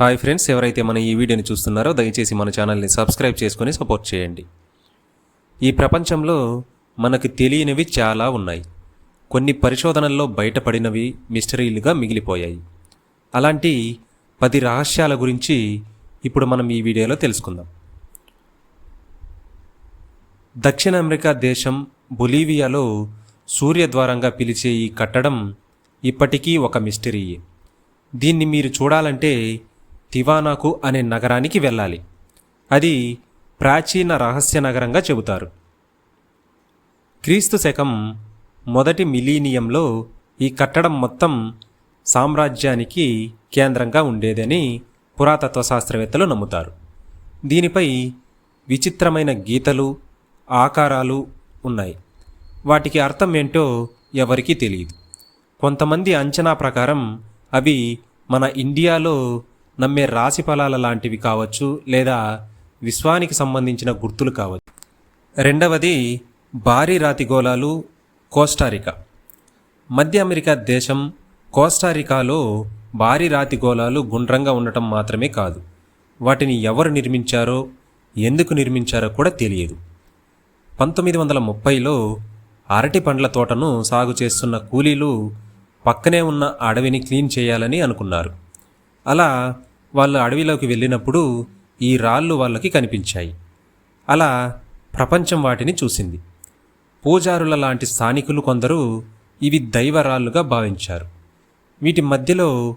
Hi friends ఎవరైతే మన ఈ వీడియోని చూస్తున్నారో దయచేసి మన ఛానల్ని సబ్స్క్రైబ్ చేసుకొని సపోర్ట్ చేయండి. ఈ ప్రపంచంలో మనకు తెలియనివి చాలా ఉన్నాయి. కొన్ని పరిశోధనల్లో బయటపడినవి మిస్టరీలుగా మిగిలిపోయాయి. అలాంటి పది రహస్యాల గురించి ఇప్పుడు మనం ఈ వీడియోలో తెలుసుకుందాం. దక్షిణ అమెరికా దేశం బొలీవియాలో సూర్యద్వారంగా పిలిచే ఈ కట్టడం ఇప్పటికీ ఒక మిస్టరీయే. దీన్ని మీరు చూడాలంటే తివానాకు అనే నగరానికి వెళ్ళాలి. అది ప్రాచీన రహస్య నగరంగా చెబుతారు. క్రీస్తు శకం మొదటి మిలీనియంలో ఈ కట్టడం మొత్తం సామ్రాజ్యానికి కేంద్రంగా ఉండేదని పురాతత్వ శాస్త్రవేత్తలు నమ్ముతారు. దీనిపై విచిత్రమైన గీతలు ఆకారాలు ఉన్నాయి. వాటికి అర్థం ఏంటో ఎవరికీ తెలియదు. కొంతమంది అంచనా ప్రకారం అవి మన ఇండియాలో నమ్మే రాశి ఫలాల లాంటివి కావచ్చు లేదా విశ్వానికి సంబంధించిన గుర్తులు కావచ్చు. రెండవది భారీ రాతి గోళాలు కోస్టారికా మధ్య అమెరికా దేశం కోస్టారికాలో భారీ రాతి గోళాలు గుండ్రంగా ఉండటం మాత్రమే కాదు. వాటిని ఎవరు నిర్మించారో ఎందుకు నిర్మించారో కూడా తెలియదు. పంతొమ్మిది వందల ముప్పైలో అరటి పండ్ల తోటను సాగు చేస్తున్న కూలీలు పక్కనే ఉన్న అడవిని క్లీన్ చేయాలని అనుకున్నారు. అలా వాళ్ళు అడవిలోకి వెళ్ళినప్పుడు ఈ రాళ్ళు వాళ్ళకి కనిపించాయి. అలా ప్రపంచం వాటిని చూసింది. పూజారుల లాంటి స్థానికులు కొందరు ఇవి దైవరాళ్ళుగా భావించారు. వీటి మధ్యలో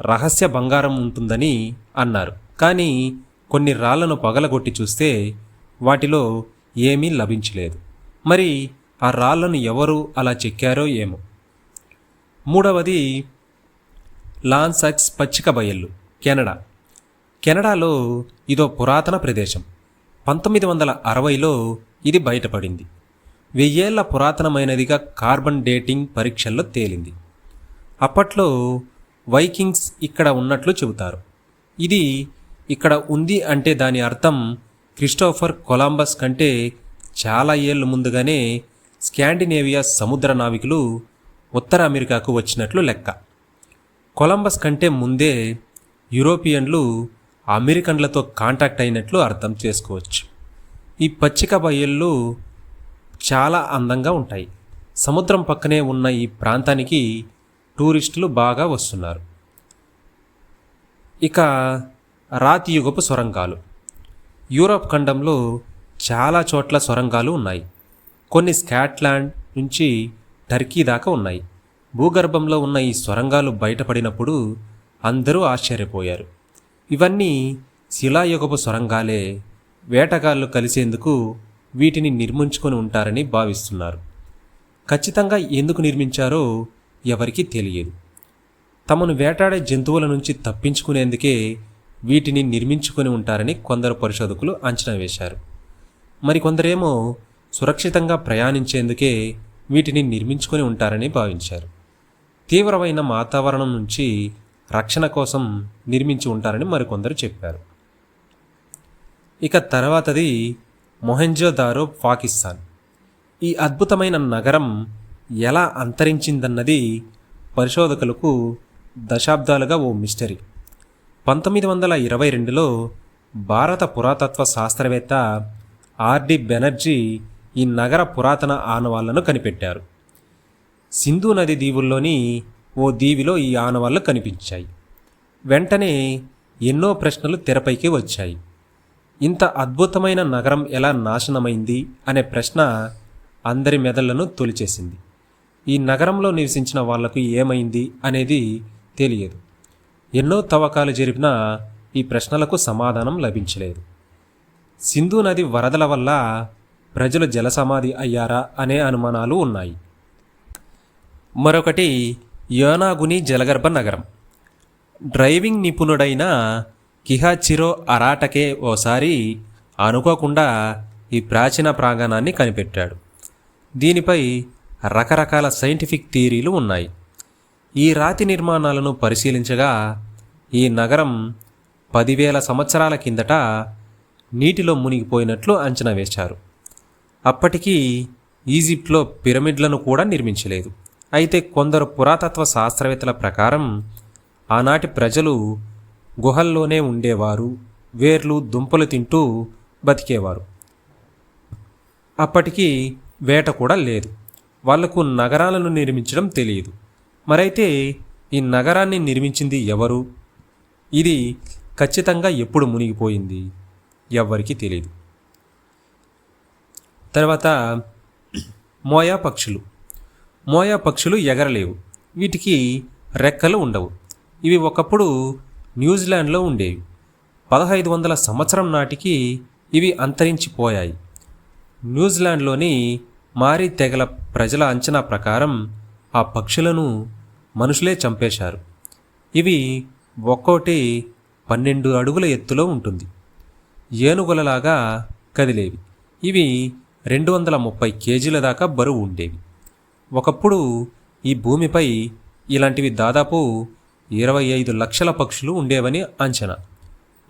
రహస్య బంగారం ఉంటుందని అన్నారు. కానీ కొన్ని రాళ్ళను పగలగొట్టి చూస్తే వాటిలో ఏమీ లభించలేదు. మరి ఆ రాళ్ళను ఎవరు అలా చెక్కారో ఏమో? మూడవది లాన్సక్స్ పచ్చిక బయళ్ళు కెనడా. కెనడాలో ఇదో పురాతన ప్రదేశం. పంతొమ్మిది వందల అరవైలో ఇది బయటపడింది. వెయ్యేళ్ళ పురాతనమైనదిగా కార్బన్ డేటింగ్ పరీక్షల్లో తేలింది. అప్పట్లో వైకింగ్స్ ఇక్కడ ఉన్నట్లు చెబుతారు. ఇది ఇక్కడ ఉంది అంటే దాని అర్థం క్రిస్టోఫర్ కొలంబస్ కంటే చాలా ఏళ్ళు ముందుగానే స్కాండినేవియా సముద్ర నావికులు ఉత్తర అమెరికాకు వచ్చినట్లు లెక్క. కొలంబస్ కంటే ముందే యూరోపియన్లు అమెరికన్లతో కాంటాక్ట్ అయినట్లు అర్థం చేసుకోవచ్చు. ఈ పచ్చిక బయళ్ళు చాలా అందంగా ఉంటాయి. సముద్రం పక్కనే ఉన్న ఈ ప్రాంతానికి టూరిస్టులు బాగా వస్తున్నారు. ఇక రాతి యుగపు సొరంగాలు. యూరోప్ ఖండంలో చాలా చోట్ల సొరంగాలు ఉన్నాయి. కొన్ని స్కాట్లాండ్ నుంచి టర్కీ దాకా ఉన్నాయి. భూగర్భంలో ఉన్న ఈ సొరంగాలు బయటపడినప్పుడు అందరూ ఆశ్చర్యపోయారు. ఇవన్నీ శిలాయుగపు సొరంగాలే వేటగాళ్ళు కలిసేందుకు వీటిని నిర్మించుకొని ఉంటారని భావిస్తున్నారు. ఖచ్చితంగా ఎందుకు నిర్మించారో ఎవరికీ తెలియదు. తమను వేటాడే జంతువుల నుంచి తప్పించుకునేందుకే వీటిని నిర్మించుకొని ఉంటారని కొందరు పరిశోధకులు అంచనా వేశారు. మరికొందరేమో సురక్షితంగా ప్రయాణించేందుకే వీటిని నిర్మించుకొని ఉంటారని భావించారు. తీవ్రమైన వాతావరణం నుంచి రక్షణ కోసం నిర్మించి ఉంటారని మరికొందరు చెప్పారు. ఇక తర్వాతది మొహెంజోదారో పాకిస్తాన్. ఈ అద్భుతమైన నగరం ఎలా అంతరించిందన్నది పరిశోధకులకు దశాబ్దాలుగా ఓ మిస్టరీ. పంతొమ్మిది వందల ఇరవై రెండులో భారత పురాతత్వ శాస్త్రవేత్త ఆర్డి బెనర్జీ ఈ నగర పురాతన ఆనవాళ్ళను కనిపెట్టారు. సింధు నది దీవుల్లోని ఓ దీవిలో ఈ ఆనవాళ్ళు కనిపించాయి. వెంటనే ఎన్నో ప్రశ్నలు తెరపైకి వచ్చాయి. ఇంత అద్భుతమైన నగరం ఎలా నాశనమైంది అనే ప్రశ్న అందరి మెదళ్ళను తొలిచేసింది. ఈ నగరంలో నివసించిన వాళ్ళకు ఏమైంది అనేది తెలియదు. ఎన్నో తవ్వకాలు జరిపినా ఈ ప్రశ్నలకు సమాధానం లభించలేదు. సింధు నది వరదల వల్ల ప్రజలు జలసమాధి అయ్యారా అనే అనుమానాలు ఉన్నాయి. మరొకటి యోనాగుని జలగర్భ నగరం. డ్రైవింగ్ నిపుణుడైన కిహాచిరో అరాటకే ఓసారి అనుకోకుండా ఈ ప్రాచీన ప్రాంగణాన్ని కనిపెట్టాడు. దీనిపై రకరకాల సైంటిఫిక్ థియరీలు ఉన్నాయి. ఈ రాతి నిర్మాణాలను పరిశీలించగా ఈ నగరం పదివేల సంవత్సరాల కిందట నీటిలో మునిగిపోయినట్లు అంచనా వేశారు. అప్పటికీ ఈజిప్ట్లో పిరమిడ్లను కూడా నిర్మించలేదు. అయితే కొందరు పురాతత్వ శాస్త్రవేత్తల ప్రకారం ఆనాటి ప్రజలు గుహల్లోనే ఉండేవారు వేర్లు దుంపలు తింటూ బతికేవారు. అప్పటికి వేట కూడా లేదు. వాళ్ళకు నగరాలను నిర్మించడం తెలియదు. మరైతే ఈ నగరాన్ని నిర్మించింది ఎవరు? ఇది ఖచ్చితంగా ఎప్పుడు మునిగిపోయింది? ఎవ్వరికీ తెలియదు తర్వాత మోయా పక్షులు మోయా పక్షులు ఎగరలేవు. వీటికి రెక్కలు ఉండవు. ఇవి ఒకప్పుడు న్యూజిలాండ్లో ఉండేవి. పదహైదు వందల సంవత్సరం నాటికి ఇవి అంతరించిపోయాయి. న్యూజిలాండ్లోని మారీ తెగల ప్రజల అంచనా ప్రకారం ఆ పక్షులను మనుషులే చంపేశారు. ఇవి ఒక్కోటి పన్నెండు అడుగుల ఎత్తులో ఉంటుంది. ఏనుగులలాగా కదిలేవి. ఇవి రెండు వందల ముప్పై కేజీల దాకా బరువు ఉండేవి. ఒకప్పుడు ఈ భూమిపై ఇలాంటివి దాదాపు ఇరవై ఐదు లక్షల పక్షులు ఉండేవని అంచనా.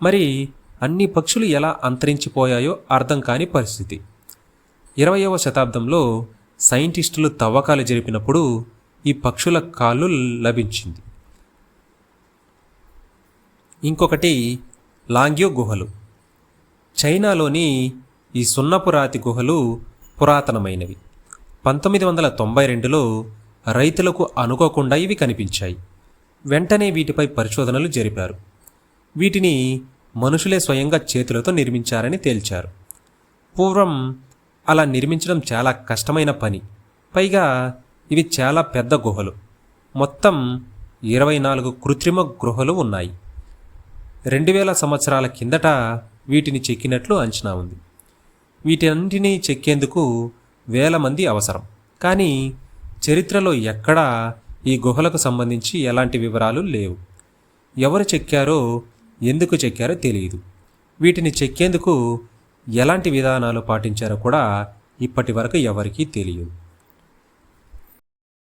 మరి అన్ని పక్షులు ఎలా అంతరించిపోయాయో అర్థం కాని పరిస్థితి. ఇరవయవ శతాబ్దంలో సైంటిస్టులు తవ్వకాలు జరిపినప్పుడు ఈ పక్షుల కాళ్ళు లభించింది. ఇంకొకటి లాంగ్యో గుహలు. చైనాలోని ఈ సున్నపురాతి గుహలు పురాతనమైనవి. పంతొమ్మిది వందల తొంభై రెండులో రైతులకు అనుకోకుండా ఇవి కనిపించాయి. వెంటనే వీటిపై పరిశోధనలు జరిపారు. వీటిని మనుషులే స్వయంగా చేతులతో నిర్మించారని తేల్చారు. పూర్వం అలా నిర్మించడం చాలా కష్టమైన పని. పైగా ఇవి చాలా పెద్ద గుహలు. మొత్తం ఇరవై నాలుగు కృత్రిమ గుహలు ఉన్నాయి. రెండు వేల సంవత్సరాల కిందట వీటిని చెక్కినట్లు అంచనా ఉంది. వీటన్నింటినీ చెక్కేందుకు వేల మంది అవసరం. కానీ చరిత్రలో ఎక్కడా ఈ గుహలకు సంబంధించి ఎలాంటి వివరాలు లేవు. ఎవరు చెక్కారో ఎందుకు చెక్కారో తెలియదు వీటిని చెక్కేందుకు ఎలాంటి విధానాలు పాటించారో కూడా ఇప్పటి వరకు ఎవరికీ తెలియదు.